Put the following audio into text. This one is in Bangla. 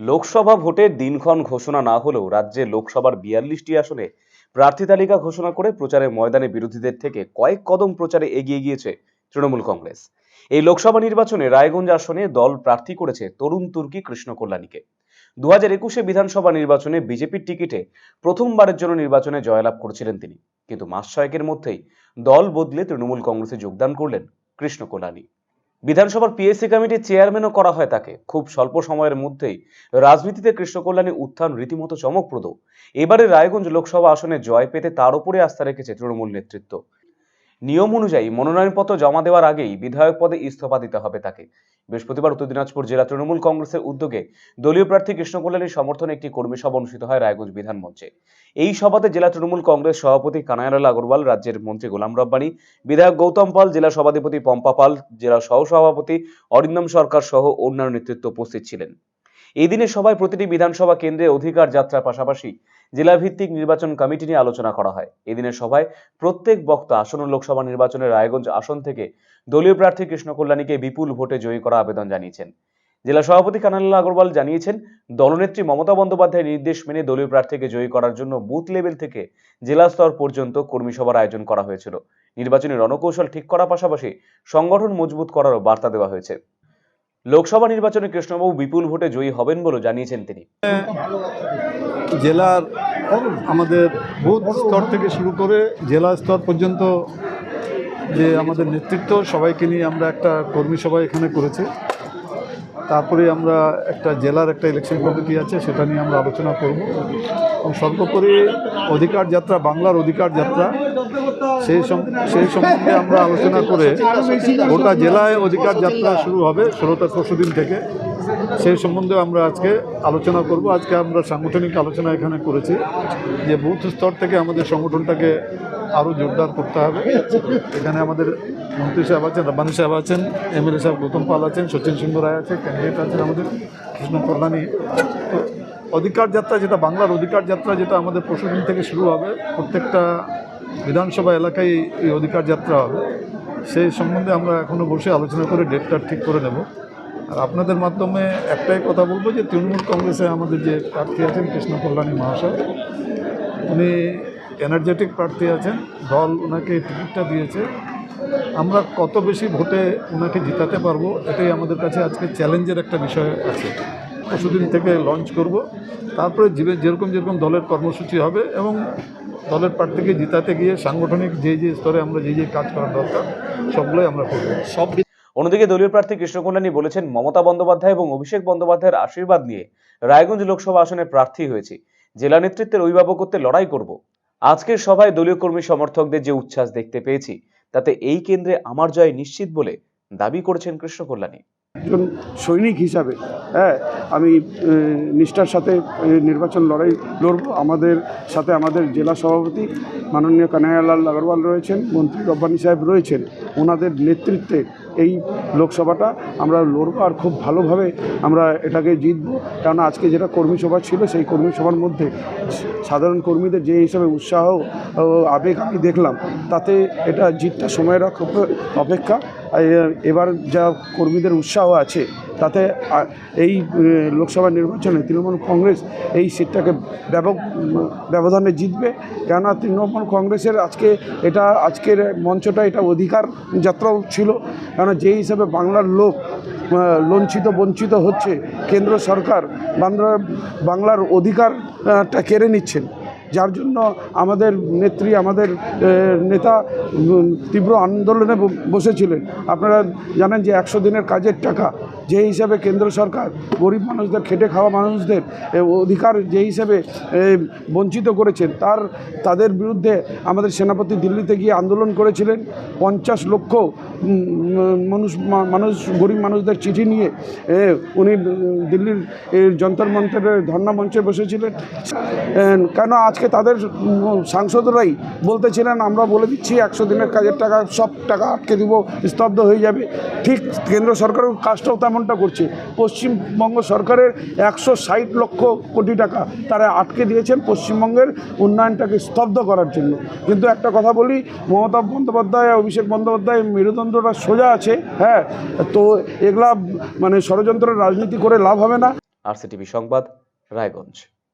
লোকসভা ভোটের দিনক্ষণ ঘোষণা না হলেও রাজ্যে লোকসভার বিয়াল্লিশটি আসনে প্রার্থী তালিকা ঘোষণা করে প্রচারের ময়দানে বিরোধীদের থেকে কয়েক কদম প্রচারে এগিয়ে গিয়েছে তৃণমূল কংগ্রেস। এই লোকসভা নির্বাচনে রায়গঞ্জ আসনে দল প্রার্থী করেছে তরুণ তুর্কি কৃষ্ণ কল্যাণীকে। দু হাজার একুশে বিধানসভা নির্বাচনে বিজেপির টিকিটে প্রথমবারের জন্য নির্বাচনে জয়লাভ করেছিলেন তিনি। কিন্তু মাস ছয়েকের মধ্যেই দল বদলে তৃণমূল কংগ্রেসে যোগদান করলেন কৃষ্ণ কল্যাণী। বিধানসভার পিএসসি কমিটির চেয়ারম্যানও করা হয় তাকে। খুব স্বল্প সময়ের মধ্যেই রাজনীতিতে কৃষ্ণকল্যাণী উত্থান রীতিমতো চমকপ্রদ। এবারে রায়গঞ্জ লোকসভা আসনে জয় পেতে তার উপরে আস্থা রেখেছে তৃণমূল নেতৃত্ব। নিয়ম অনুযায়ী মনোনয়নপত্র জমা দেওয়ার আগেই বিধায়ক পদে ইস্তফা দিতে হবে তাকে। বৃহস্পতিবার উত্তর দিনাজপুর জেলা তৃণমূল কংগ্রেসের উদ্যোগে দলীয় প্রার্থী কৃষ্ণ কল্যাণীর সমর্থনে একটি কর্মী সভা অনুষ্ঠিত হয় রায়গঞ্জ বিধান মঞ্চে। এই সভাতে জেলা তৃণমূল কংগ্রেস সভাপতি কানায়ালাল আগরওয়াল, রাজ্যের মন্ত্রী গোলাম রব্বানী, বিধায়ক গৌতম পাল, জেলা সভাধিপতি পম্পা পাল, জেলা সহসভাপতি অরিন্দম সরকার সহ অন্যান্য নেতৃত্ব উপস্থিত ছিলেন। এই সভায় প্রতিটি বিধানসভা কেন্দ্রে অধিকার যাত্রার পাশাপাশি জেলাভিত্তিক নির্বাচন কমিটি নিয়ে আলোচনা করা হয়। এদিনের সভায় প্রত্যেক বক্তা আসন্ন লোকসভা নির্বাচনে রায়গঞ্জ আসন থেকে দলীয় প্রার্থী কৃষ্ণ কল্যাণীকে বিপুল ভোটে জয়ী করা আবেদন জানিয়েছেন। জেলা সভাপতি কানাল্লা আগরওয়াল জানিয়েছেন, দলনেত্রী মমতা বন্দ্যোপাধ্যায়ের নির্দেশ মেনে দলীয় প্রার্থীকে জয়ী করার জন্য বুথ লেভেল থেকে জেলা স্তর পর্যন্ত কর্মী সভার আয়োজন করা হয়েছিল। নির্বাচনী রণকৌশল ঠিক করার পাশাপাশি সংগঠন মজবুত করারও বার্তা দেওয়া হয়েছে। লোকসভা নির্বাচনে কৃষ্ণবাবু বিপুল ভোটে জয়ী হবেন বলে জানিয়েছেন তিনি। জেলার আমাদের বুথ স্তর থেকে শুরু করে জেলা স্তর পর্যন্ত যে আমাদের নেতৃত্ব, সবাইকে নিয়ে আমরা একটা কর্মী সভা এখানে করেছি। তারপরে আমরা একটা জেলার একটা ইলেকশন কমিটি আছে, সেটা নিয়ে আমরা আলোচনা করব। এবং সর্বোপরি অধিকার যাত্রা, বাংলার অধিকার যাত্রা, সেই সেই সম্বন্ধে আমরা আলোচনা করে গোটা জেলায় অধিকার যাত্রা শুরু হবে ষোলো তার পরশু দিন থেকে। সেই সম্বন্ধে আমরা আজকে আলোচনা করব। আজকে আমরা সাংগঠনিক আলোচনা এখানে করেছি যে বুথ স্তর থেকে আমাদের সংগঠনটাকে আরও জোরদার করতে হবে। এখানে আমাদের মন্ত্রী সাহেব আছেন, রব্বানি সাহেব আছেন, এমএলএ সাহেব গৌতম পাল আছেন, সচিন সিংহ রায় আছে ক্যান্ডিডেট আছেন আমাদের, কৃষ্ণ কল্যাণী। তো অধিকার যাত্রা যেটা, বাংলার অধিকার যাত্রা যেটা আমাদের পরশুদিন থেকে শুরু হবে, প্রত্যেকটা বিধানসভা এলাকায় এই অধিকার যাত্রা হবে। সেই সম্বন্ধে আমরা এখনও বসে আলোচনা করে ডেটটা ঠিক করে নেব। আর আপনাদের মাধ্যমে একটাই কথা বলব যে তৃণমূল কংগ্রেসে আমাদের যে প্রার্থী আছেন কৃষ্ণ কল্যাণী মহাশয়, উনি এনার্জেটিক প্রার্থী আছেন, দল ওনাকে টিকিটটা দিয়েছে। আমরা কত বেশি ভোটে ওনাকে জিতাতে পারব, এটাই আমাদের কাছে আজকে চ্যালেঞ্জের একটা বিষয় আছে। পরশুদিন থেকে লঞ্চ করব। তারপরে যে- যেরকম যেরকম দলের কর্মসূচি হবে এবং দলের প্রার্থীকে জিতাতে গিয়ে সাংগঠনিক যে যে স্তরে আমরা যে যে কাজ করার দরকার, সবগুলোই আমরা করব। সব অন্যদিকে দলীয় প্রার্থী কৃষ্ণ বলেছেন, মমতা বন্দ্যোপাধ্যায় এবং অভিষেক বন্দ্যোপাধ্যায়ের আশীর্বাদ নিয়ে রায়গঞ্জ লোকসভা আসনে প্রার্থী হয়েছি। জেলা নেতৃত্বের অভিভাবকত্বে লড়াই করব। আজকের সভায় দলীয় কর্মী সমর্থকদের যে উচ্ছ্বাস দেখতে পেয়েছি, তাতে এই কেন্দ্রে আমার জয় নিশ্চিত বলে দাবি করেছেন কৃষ্ণ কল্যাণী একজন সৈনিক হিসাবে হ্যাঁ আমি নিষ্ঠার সাথে নির্বাচন লড়াই লড়ব। আমাদের সাথে আমাদের জেলা সভাপতি মাননীয় কানাইয়ালাল আগরওয়াল রয়েছেন, মন্ত্রী রব্বানি সাহেব রয়েছেন। ওনাদের নেতৃত্বে এই লোকসভাটা আমরা লড়বো আর খুব ভালোভাবে আমরা এটাকে জিতবো। কারণ আজকে যেটা কর্মী সভা ছিল, সেই কর্মী সভার মধ্যে সাধারণ কর্মীদের যে হিসাবে উৎসাহ আবেগ আমি দেখলাম, তাতে এটা জিতটা সময়ের অপেক্ষা। এবার যা কর্মীদের উৎসাহ আছে, তাতে এই লোকসভা নির্বাচনে তৃণমূল কংগ্রেস এই সিটটাকে ব্যাপক, ব্যবধানে জিতবে। কেননা তৃণমূল কংগ্রেসের আজকে এটা, আজকের মঞ্চটা, এটা অধিকার যাত্রাও ছিল। কেন যে হিসাবে বাংলার লোক লঞ্ছিত, বঞ্চিত হচ্ছে, কেন্দ্র সরকার বাংলার বাংলার অধিকারটা কেড়ে নিচ্ছেন। যার জন্য আমাদের নেত্রী, আমাদের নেতা তীব্র আন্দোলনে বসেছিলেন। আপনারা জানেন যে একশো দিনের কাজের টাকা যে হিসাবে কেন্দ্র সরকার গরিব মানুষদের, খেটে খাওয়া মানুষদের অধিকার যে হিসাবে বঞ্চিত করেছেন, তার, তাদের বিরুদ্ধে আমাদের সেনাপতি দিল্লিতে গিয়ে আন্দোলন করেছিলেন। পঞ্চাশ লক্ষ মানুষ মানুষ, গরিব মানুষদের চিঠি নিয়ে উনি দিল্লির যন্তর মন্ত্রের ধর্ণা মঞ্চে বসেছিলেন। কেন আজকে তাদের সাংসদরাই বলতেছিলেন আমরা বলে দিচ্ছি একশো দিনের কাজের টাকা, সব টাকা আটকে দিব, স্তব্ধ হয়ে যাবে। ঠিক কেন্দ্র সরকারের কাজটাও তেমনটা করছে। পশ্চিমবঙ্গ সরকারের একশো ষাট লক্ষ কোটি টাকা তারা আটকে দিয়েছেন পশ্চিমবঙ্গের উন্নয়নটাকে স্তব্ধ করার জন্য। কিন্তু একটা কথা বলি, মমতা বন্দ্যোপাধ্যায় অভিষেক বন্দ্যোপাধ্যায় মেরুদণ্ডটা সোজা আছে হ্যাঁ? তো এগুলা মানে ষড়যন্ত্রের রাজনীতি করে লাভ হবে না। আর সিটিভি সংবাদ, রায়গঞ্জ।